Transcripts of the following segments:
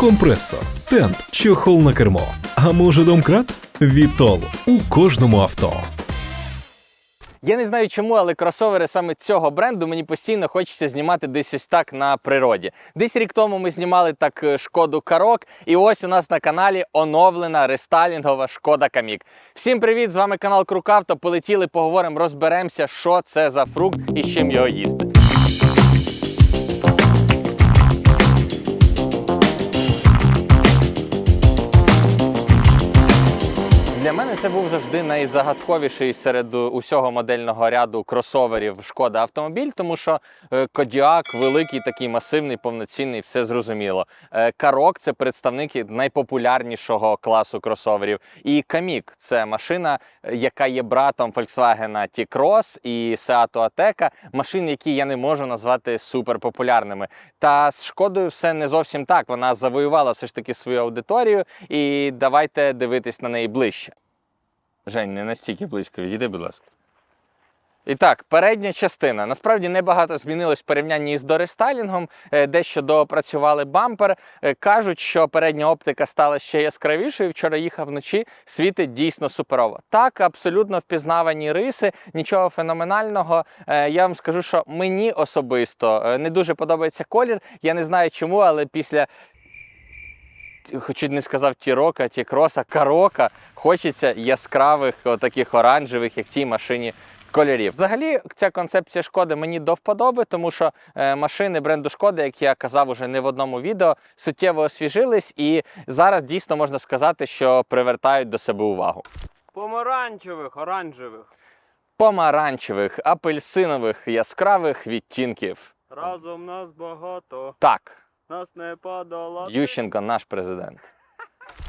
компресор, тент, чохол на кермо. А може домкрат? Вітол у кожному авто. Я не знаю чому, але кросовери саме цього бренду мені постійно хочеться знімати десь ось так на природі. Десь рік тому ми знімали так е, шкоду Карок, і ось у нас на каналі оновлена рестайлінгова шкода Камік. Всім привіт! З вами канал Крукавто. Полетіли, поговоримо, розберемося, що це за фрукт і з чим його їсти. Для мене це був завжди найзагадковіший серед усього модельного ряду кросоверів шкода автомобіль, тому що е, Кодіак великий, такий масивний, повноцінний, все зрозуміло. Е, Карок це представники найпопулярнішого класу кросоверів. І Камік це машина, е, яка є братом Volkswagen T-Cross і Seat Ateca, машин, які я не можу назвати суперпопулярними. Та з шкодою все не зовсім так. Вона завоювала все ж таки свою аудиторію, і давайте дивитись на неї ближче. Жень, не настільки близько, відійди, будь ласка. І так, передня частина. Насправді небагато змінилось в порівнянні з дорестайлінгом, е, дещо доопрацювали бампер. Е, Кажуть, що передня оптика стала ще яскравішою. Вчора їхав вночі, світить дійсно суперово. Так, абсолютно впізнавані риси, нічого феноменального. Е, Я вам скажу, що мені особисто не дуже подобається колір. Я не знаю чому, але після чуть не сказав тірока, тікроса, карока. Хочеться яскравих, таких оранжевих, як в тій машині. Кольорів. Взагалі, ця концепція шкоди мені до вподоби, тому що е, машини бренду шкоди, як я казав уже не в одному відео, суттєво освіжились, і зараз дійсно можна сказати, що привертають до себе увагу. Помаранчевих, оранжевих. Помаранчевих, апельсинових, яскравих відтінків. Разом нас багато, Так, нас не падала, Ющенко наш президент.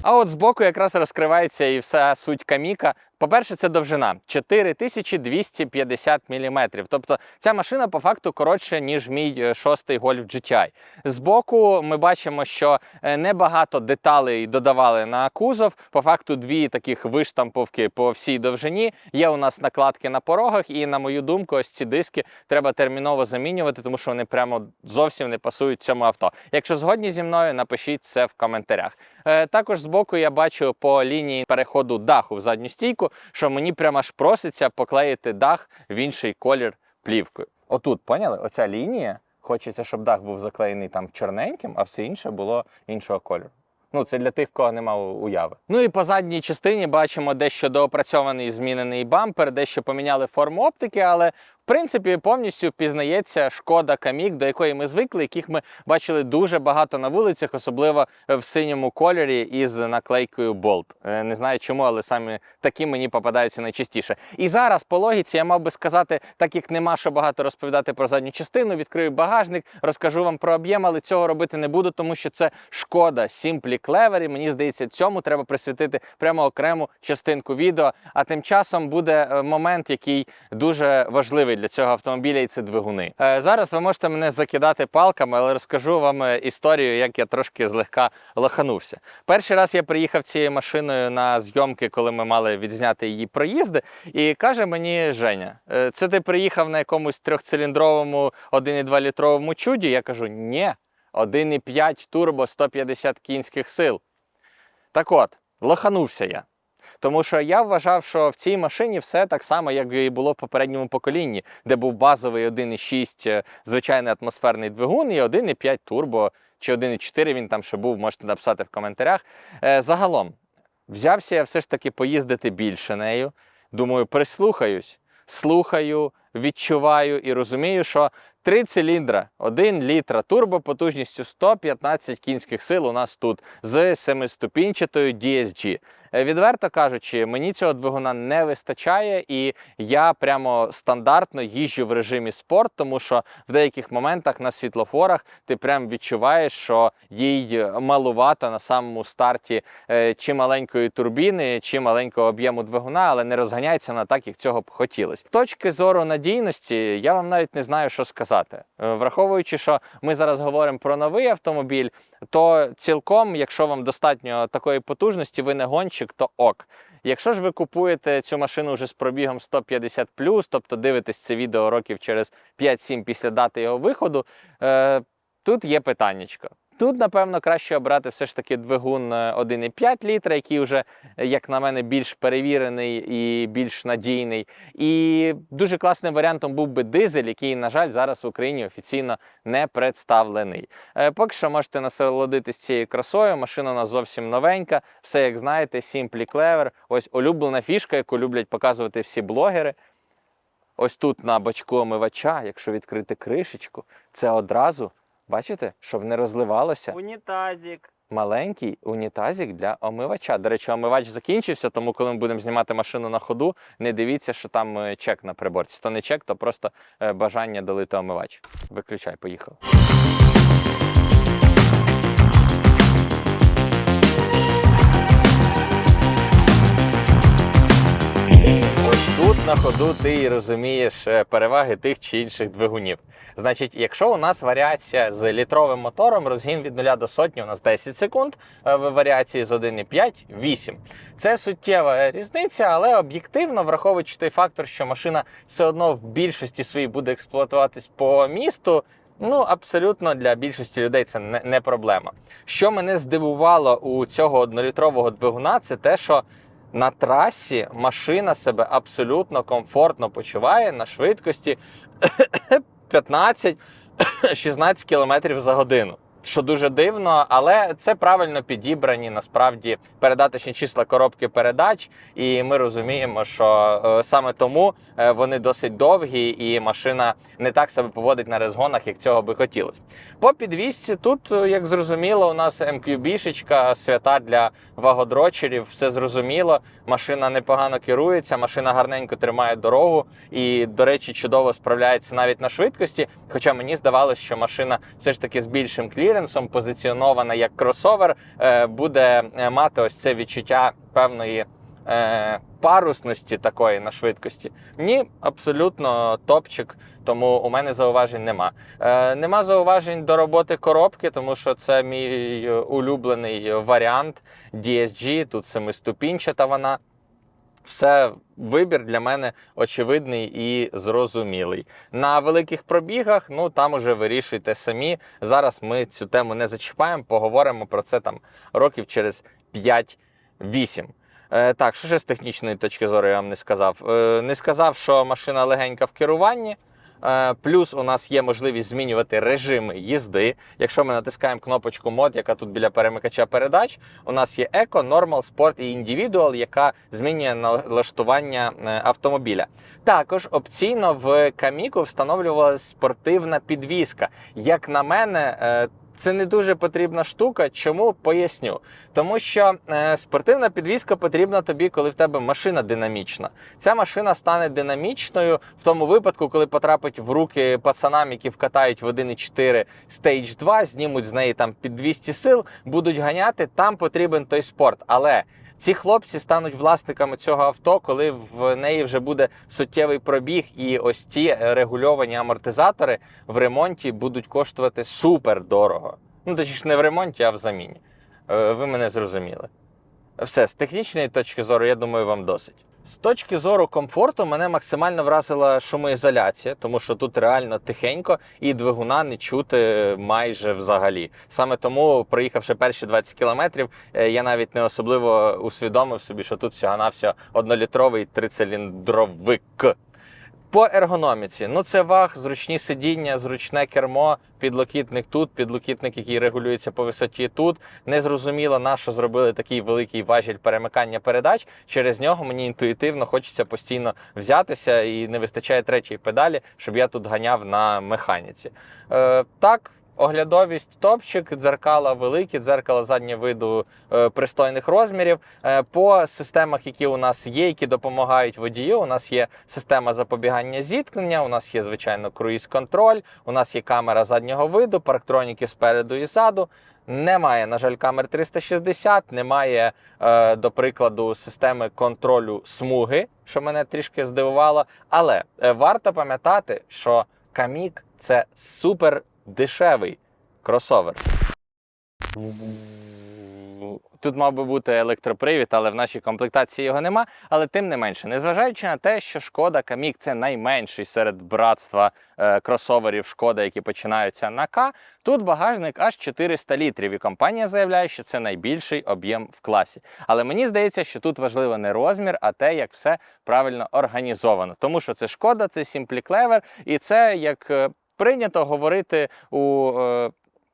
А от збоку якраз розкривається і вся суть каміка. По-перше, це довжина 4250 мм. Тобто ця машина по факту коротша, ніж мій е, шостий Golf GTI. Збоку ми бачимо, що е, небагато деталей додавали на кузов. По факту, дві таких виштамповки по всій довжині. Є у нас накладки на порогах, і на мою думку, ось ці диски треба терміново замінювати, тому що вони прямо зовсім не пасують цьому авто. Якщо згодні зі мною, напишіть це в коментарях. Е, Також збоку я бачу по лінії переходу даху в задню стійку, що мені прямо аж проситься поклеїти дах в інший колір плівкою. Отут, поняли? Оця лінія. Хочеться, щоб дах був заклеєний там чорненьким, а все інше було іншого кольору. Ну, це для тих, в кого немає уяви. Ну і по задній частині бачимо дещо доопрацьований змінений бампер, дещо поміняли форму оптики, але в принципі повністю впізнається шкода камік, до якої ми звикли, яких ми бачили дуже багато на вулицях, особливо в синьому кольорі із наклейкою Bolt. Е, Не знаю чому, але саме такі мені попадаються найчастіше. І зараз по логіці я мав би сказати, так як нема що багато розповідати про задню частину, відкрию багажник, розкажу вам про об'єм, але цього робити не буду, тому що це шкода Simply Clever, і мені здається, цьому треба присвятити прямо окрему частинку відео. А тим часом буде е, момент, який дуже важливий для цього автомобіля, і це двигуни. Е, Зараз ви можете мене закидати палками, але розкажу вам е, історію, як я трошки злегка лоханувся. Перший раз я приїхав цією машиною на зйомки, коли ми мали відзняти її проїзди, і каже мені Женя: «Е, це ти приїхав на якомусь трьохциліндровому 1,2 літровому чуді? Я кажу, ні, 1,5 турбо 150 кінських сил. Так от, лоханувся я. Тому що я вважав, що в цій машині все так само, як і було в попередньому поколінні, де був базовий 1,6 е, звичайний атмосферний двигун і 1,5 турбо чи 1,4 він там ще був, можете написати в коментарях. Е, Загалом, взявся я все ж таки поїздити більше нею. Думаю, прислухаюсь, слухаю, відчуваю і розумію, що три циліндра, 1 літра турбо потужністю 115 кінських сил у нас тут з семиступінчатою DSG. Е, Відверто кажучи, мені цього двигуна не вистачає, і я прямо стандартно їжджу в режимі спорт, тому що в деяких моментах на світлофорах ти прям відчуваєш, що їй малувато на самому старті е, чи маленької турбіни, чи маленького об'єму двигуна, але не розганяється вона так, як цього б хотілося. З точки зору надійності, я вам навіть не знаю, що сказати. Е, Враховуючи, що ми зараз говоримо про новий автомобіль, то цілком, якщо вам достатньо такої потужності, ви не гонщик, то ок. Якщо ж ви купуєте цю машину вже з пробігом 150 тобто дивитесь це відео років через 5-7 після дати його виходу, е, тут є питаннячко. Тут, напевно, краще обрати все ж таки двигун е, 1,5 літра, який вже, е, як на мене, більш перевірений і більш надійний. І дуже класним варіантом був би дизель, який, на жаль, зараз в Україні офіційно не представлений. Е, Поки що можете насолодитись цією красою. Машина у нас зовсім новенька. Все, як знаєте, Simply Clever. Ось улюблена фішка, яку люблять показувати всі блогери. Ось тут на бачку омивача, якщо відкрити кришечку, це одразу, бачите, щоб не розливалося Унітазик. маленький унітазик для омивача. До речі, омивач закінчився, тому коли ми будемо знімати машину на ходу, не дивіться, що там е, чек на приборці. То не чек, то просто е, бажання долити омивач. Виключай, поїхав. Тут на ходу ти і розумієш е, переваги тих чи інших двигунів. Значить, якщо у нас варіація з літровим мотором, розгін від 0 до сотні у нас 10 секунд, е, в варіації з 1,5 – 8. Це суттєва різниця, але об'єктивно, враховуючи той фактор, що машина все одно в більшості своїй буде експлуатуватись по місту. Ну, абсолютно для більшості людей це не проблема. Що мене здивувало у цього однолітрового двигуна, це те, що на трасі машина себе абсолютно комфортно почуває на швидкості 15-16 км за годину. Що дуже дивно, але це правильно підібрані насправді передаточні числа коробки передач, і ми розуміємо, що е, саме тому е, вони досить довгі, і машина не так себе поводить на розгонах, як цього би хотілося. По підвісці тут, е, як зрозуміло, у нас MQB-шечка, свята для вагодрочерів, все зрозуміло. Машина непогано керується, машина гарненько тримає дорогу і, до речі, чудово справляється навіть на швидкості. Хоча мені здавалося, що машина все ж таки з більшим кліренсом, позиціонована як кросовер, е, буде е, мати ось це відчуття певної. е, Парусності такої на швидкості. Ні, абсолютно топчик, тому у мене зауважень нема. Нема зауважень до роботи коробки, тому що це мій улюблений варіант DSG, тут семиступінчата вона. Все вибір для мене очевидний і зрозумілий. На великих пробігах, ну там уже вирішуйте самі. Зараз ми цю тему не зачіпаємо, поговоримо про це там років через 5-8. Е, так, що ще з технічної точки зору я вам не сказав? Е, не сказав, що машина легенька в керуванні. Е, Плюс у нас є можливість змінювати режими їзди. Якщо ми натискаємо кнопочку мод, яка тут біля перемикача передач, у нас є еко, Normal, Sport і індивідуал, яка змінює налаштування е, автомобіля. Також опційно в Каміку встановлювалася спортивна підвізка. Як на мене, е, це не дуже потрібна штука. Чому поясню? Тому що е, спортивна підвізка потрібна тобі, коли в тебе машина динамічна. Ця машина стане динамічною в тому випадку, коли потрапить в руки пацанам, які вкатають в 1.4 Stage 2, знімуть з неї там під 200 сил, будуть ганяти. Там потрібен той спорт. Але ці хлопці стануть власниками цього авто, коли в неї вже буде суттєвий пробіг, і ось ті регульовані амортизатори в ремонті будуть коштувати супер дорого. Ну, точніше, не в ремонті, а в заміні. Е, Ви мене зрозуміли. Все, з технічної точки зору, я думаю, вам досить. З точки зору комфорту мене максимально вразила шумоізоляція, тому що тут реально тихенько і двигуна не чути майже взагалі. Саме тому, проїхавши перші 20 кілометрів, е, я навіть не особливо усвідомив собі, що тут всього-навсього однолітровий трициліндровик. По ергономіці, ну це ваг, зручні сидіння, зручне кермо, підлокітник тут, підлокітник, який регулюється по висоті тут. Незрозуміло, на що зробили такий великий важіль перемикання передач. Через нього мені інтуїтивно хочеться постійно взятися і не вистачає третьої педалі, щоб я тут ганяв на механіці. Е, так. Оглядовість топчик, дзеркала великі, дзеркала заднього виду е, пристойних розмірів. Е, по системах, які у нас є, які допомагають водію, у нас є система запобігання зіткнення, у нас є, звичайно, круїз-контроль, у нас є камера заднього виду, парктроніки спереду і ззаду. Немає, на жаль, камер 360, немає, е, до прикладу, системи контролю смуги, що мене трішки здивувало. Але е, варто пам'ятати, що Камік це супер дешевий кросовер. тут мав би бути електропривід, але в нашій комплектації його нема. Але тим не менше, незважаючи на те, що шкода Камік це найменший серед братства е, кросоверів шкода, які починаються на К, тут багажник аж 400 літрів. І компанія заявляє, що це найбільший об'єм в класі. Але мені здається, що тут важливо не розмір, а те, як все правильно організовано. Тому що це шкода, це Simply Clever, і це як е, прийнято говорити у. е,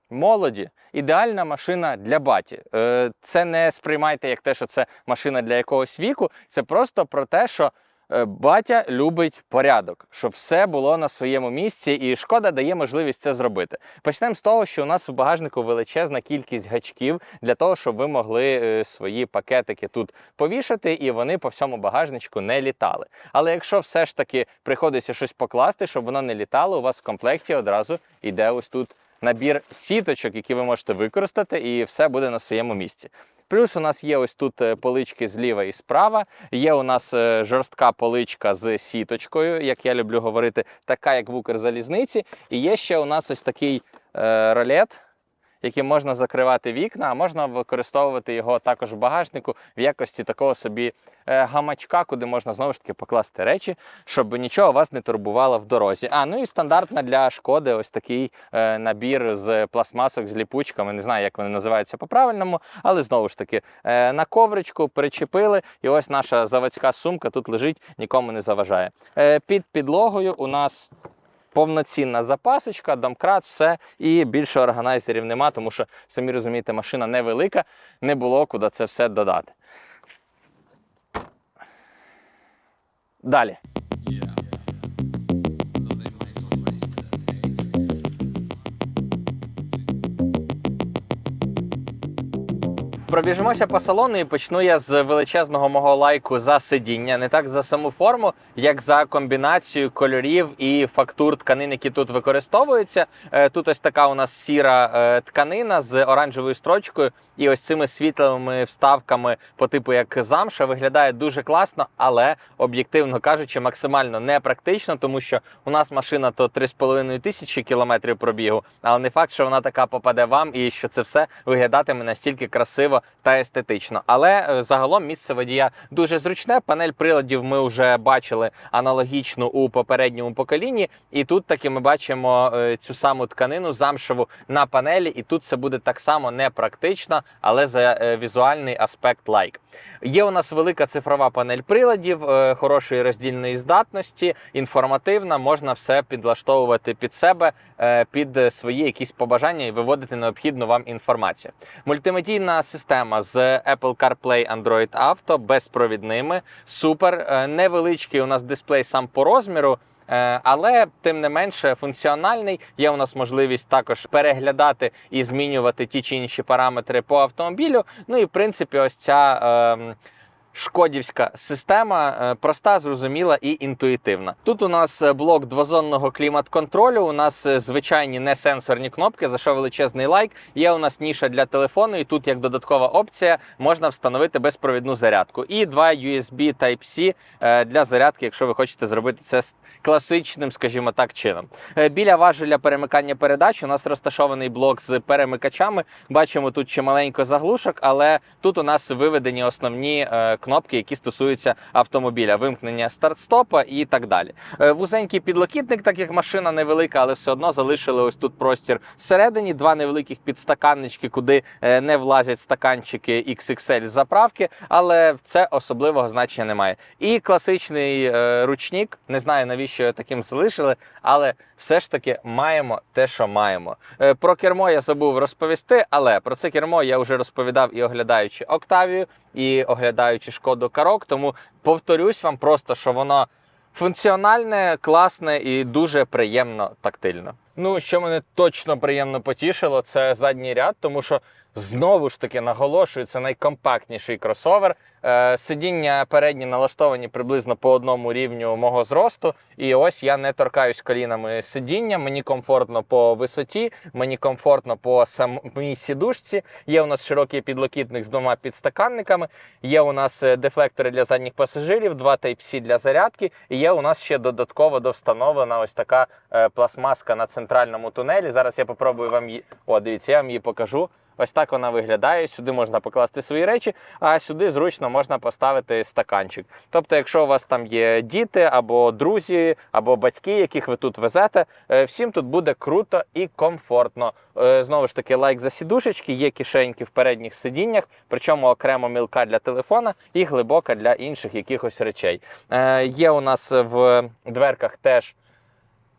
Молоді ідеальна машина для баті. Е, Це не сприймайте як те, що це машина для якогось віку. Це просто про те, що батя любить порядок, щоб все було на своєму місці, і шкода дає можливість це зробити. Почнемо з того, що у нас в багажнику величезна кількість гачків для того, щоб ви могли е, свої пакетики тут повішати, і вони по всьому багажничку не літали. Але якщо все ж таки приходиться щось покласти, щоб воно не літало, у вас в комплекті одразу йде ось тут набір сіточок, які ви можете використати, і все буде на своєму місці. Плюс у нас є ось тут е, полички зліва і справа. Є у нас е, жорстка поличка з сіточкою, як я люблю говорити, така як в Укрзалізниці. І є ще у нас ось такий е, ролет, яким можна закривати вікна, а можна використовувати його також в багажнику в якості такого собі е, гамачка, куди можна знову ж таки покласти речі, щоб нічого вас не турбувало в дорозі. А ну і стандартна для шкоди ось такий е, набір з пластмасок з ліпучками. Не знаю, як вони називаються по-правильному, але знову ж таки е, на ковричку причепили, і ось наша заводська сумка тут лежить, нікому не заважає. Під підлогою у нас повноцінна запасочка, домкрат, все. І більше органайзерів нема, тому що, самі розумієте, машина невелика, не було куди це все додати. Далі. Пробіжимося по салону і почну я з величезного мого лайку за сидіння, не так за саму форму, як за комбінацію кольорів і фактур тканин, які тут використовуються. Е, Тут ось така у нас сіра е, тканина з оранжевою строчкою і ось цими світлими вставками по типу як замша виглядає дуже класно, але об'єктивно кажучи, максимально непрактично, тому що у нас машина то 3,5 тисячі кілометрів пробігу, але не факт, що вона така попаде вам і що це все виглядатиме настільки красиво та естетично. Але е, загалом місце водія дуже зручне. Панель приладів ми вже бачили аналогічну у попередньому поколінні, і тут таки ми бачимо е, цю саму тканину замшеву на панелі, і тут це буде так само непрактично, але за е, візуальний аспект лайк. Є у нас велика цифрова панель приладів, хорошої роздільної здатності, інформативна, можна все підлаштовувати під себе, під свої якісь побажання і виводити необхідну вам інформацію. Мультимедійна система з Apple CarPlay Android Auto безпровідними. Супер. Е, Невеличкий у нас дисплей сам по розміру. Е, Але тим не менше функціональний. Є у нас можливість також переглядати і змінювати ті чи інші параметри по автомобілю. Ну і в принципі, ось ця. ем, Шкодівська система е, проста, зрозуміла і інтуїтивна. Тут у нас е, блок двозонного клімат-контролю. У нас е, звичайні несенсорні кнопки, за що величезний лайк. Є у нас ніша для телефону, і тут як додаткова опція можна встановити безпровідну зарядку. І два USB Type-C для зарядки, якщо ви хочете зробити це класичним, скажімо так, чином. Біля важеля перемикання передач у нас розташований блок з перемикачами. Бачимо тут чималенько заглушок, але тут у нас виведені основні е, кнопки, які стосуються автомобіля, вимкнення старт-стопа і так далі. Е, Вузенький підлокітник, так як машина невелика, але все одно залишили ось тут простір всередині. Два невеликих підстаканнички, куди е, не влазять стаканчики XXL заправки, але це особливого значення немає. І класичний е, ручник, не знаю навіщо таким залишили, але все ж таки маємо те, що маємо. Е, Про кермо я забув розповісти, але про це кермо я вже розповідав і оглядаючи Октавію, і оглядаючи шкоду Карок. Тому повторюсь вам просто, що воно функціональне, класне і дуже приємно тактильно. Ну, що мене точно приємно потішило, це задній ряд, тому що знову ж таки наголошую, це найкомпактніший кросовер. Е, Сидіння передні налаштовані приблизно по одному рівню мого зросту. І ось я не торкаюсь колінами сидіння. Мені комфортно по висоті, мені комфортно по самій сідушці. Є у нас широкий підлокітник з двома підстаканниками. Є у нас е, дефлектори для задніх пасажирів, два Type-C для зарядки. І є у нас ще додатково довстановлена ось така е, пластмаска на центральному тунелі. Зараз я попробую вам її. О, дивіться, я вам її покажу. Ось так вона виглядає. Сюди можна покласти свої речі, а сюди зручно можна поставити стаканчик. Тобто, якщо у вас там є діти або друзі, або батьки, яких ви тут везете, е, всім тут буде круто і комфортно. Е, Знову ж таки, лайк за сідушечки, є кишеньки в передніх сидіннях, причому окремо мілка для телефона і глибока для інших якихось речей. Е, Є у нас в дверках теж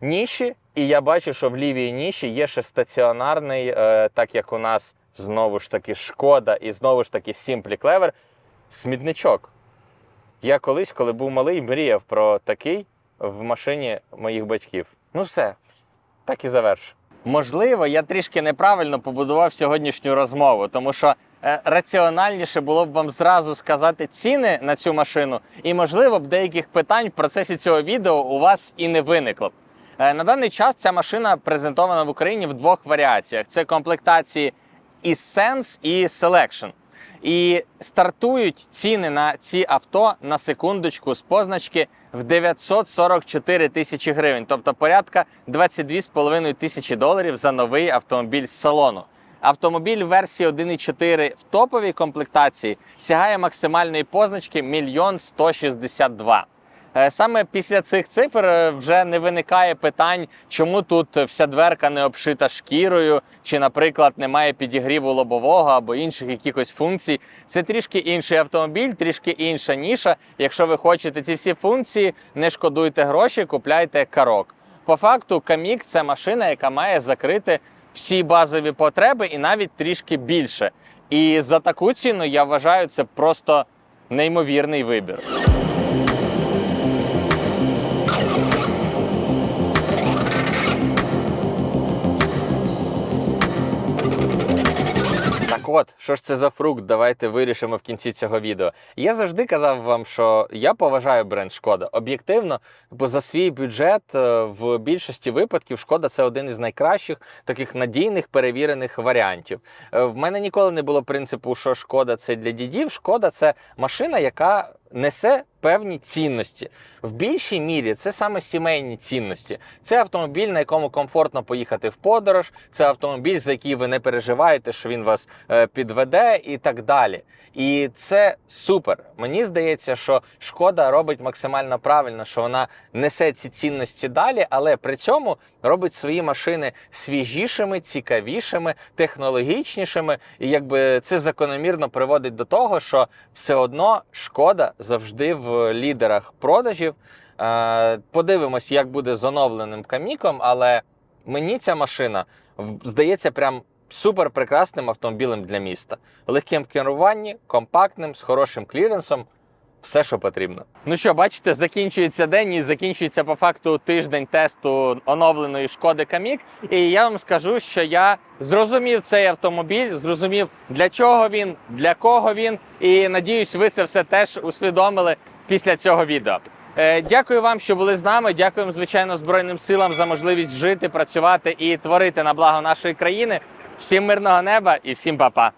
ніші, і я бачу, що в лівій ніші є ще стаціонарний, так як у нас знову ж таки шкода і знову ж таки Simply Clever, смітничок. Я колись, коли був малий, мріяв про такий в машині моїх батьків. Ну все, так і завершу. Можливо, я трішки неправильно побудував сьогоднішню розмову, тому що е, раціональніше було б вам зразу сказати ціни на цю машину, і можливо б деяких питань в процесі цього відео у вас і не виникло б. Е, На даний час ця машина презентована в Україні в двох варіаціях: це комплектації і Sense і Selection. І стартують ціни на ці авто на секундочку з позначки в 944 тисячі гривень, тобто порядка 22,5 тисячі доларів за новий автомобіль з салону. Автомобіль версії 1.4 в топовій комплектації сягає максимальної позначки 1 162 Е, Саме після цих цифр е, вже не виникає питань, чому тут вся дверка не обшита шкірою, чи, наприклад, немає підігріву лобового або інших якихось функцій. Це трішки інший автомобіль, трішки інша ніша. Якщо ви хочете ці всі функції, не шкодуйте гроші, купляйте карок. По факту, Камік це машина, яка має закрити всі базові потреби і навіть трішки більше. І за таку ціну я вважаю це просто неймовірний вибір. От, що ж це за фрукт? Давайте вирішимо в кінці цього відео. Я завжди казав вам, що я поважаю бренд Шкода. Об'єктивно, бо за свій бюджет е, в більшості випадків Шкода це один із найкращих таких надійних перевірених варіантів. Е, В мене ніколи не було принципу, що шкода це для дідів. Шкода це машина, яка несе певні цінності. В більшій мірі це саме сімейні цінності. Це автомобіль, на якому комфортно поїхати в подорож. Це автомобіль, за який ви не переживаєте, що він вас е, підведе, і так далі. І це супер. Мені здається, що шкода робить максимально правильно, що вона несе ці цінності далі, але при цьому робить свої машини свіжішими, цікавішими, технологічнішими. І якби це закономірно приводить до того, що все одно шкода завжди в лідерах продажів. Е, Подивимось, як буде з оновленим каміком, але мені ця машина в- здається прям супер прекрасним автомобілем для міста. Легким в керуванні, компактним, з хорошим кліренсом. Все, що потрібно. Ну що, бачите, закінчується день і закінчується по факту тиждень тесту оновленої шкоди Камік. І я вам скажу, що я зрозумів цей автомобіль, зрозумів для чого він, для кого він. І надіюсь, ви це все теж усвідомили після цього відео. Е, Дякую вам, що були з нами. Дякуємо, звичайно, Збройним силам за можливість жити, працювати і творити на благо нашої країни. Всім мирного неба і всім па-па.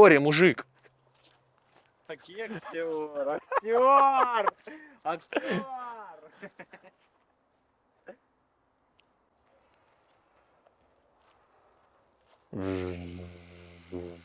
Сори, мужик. Актер, актер, актер. Mm-hmm.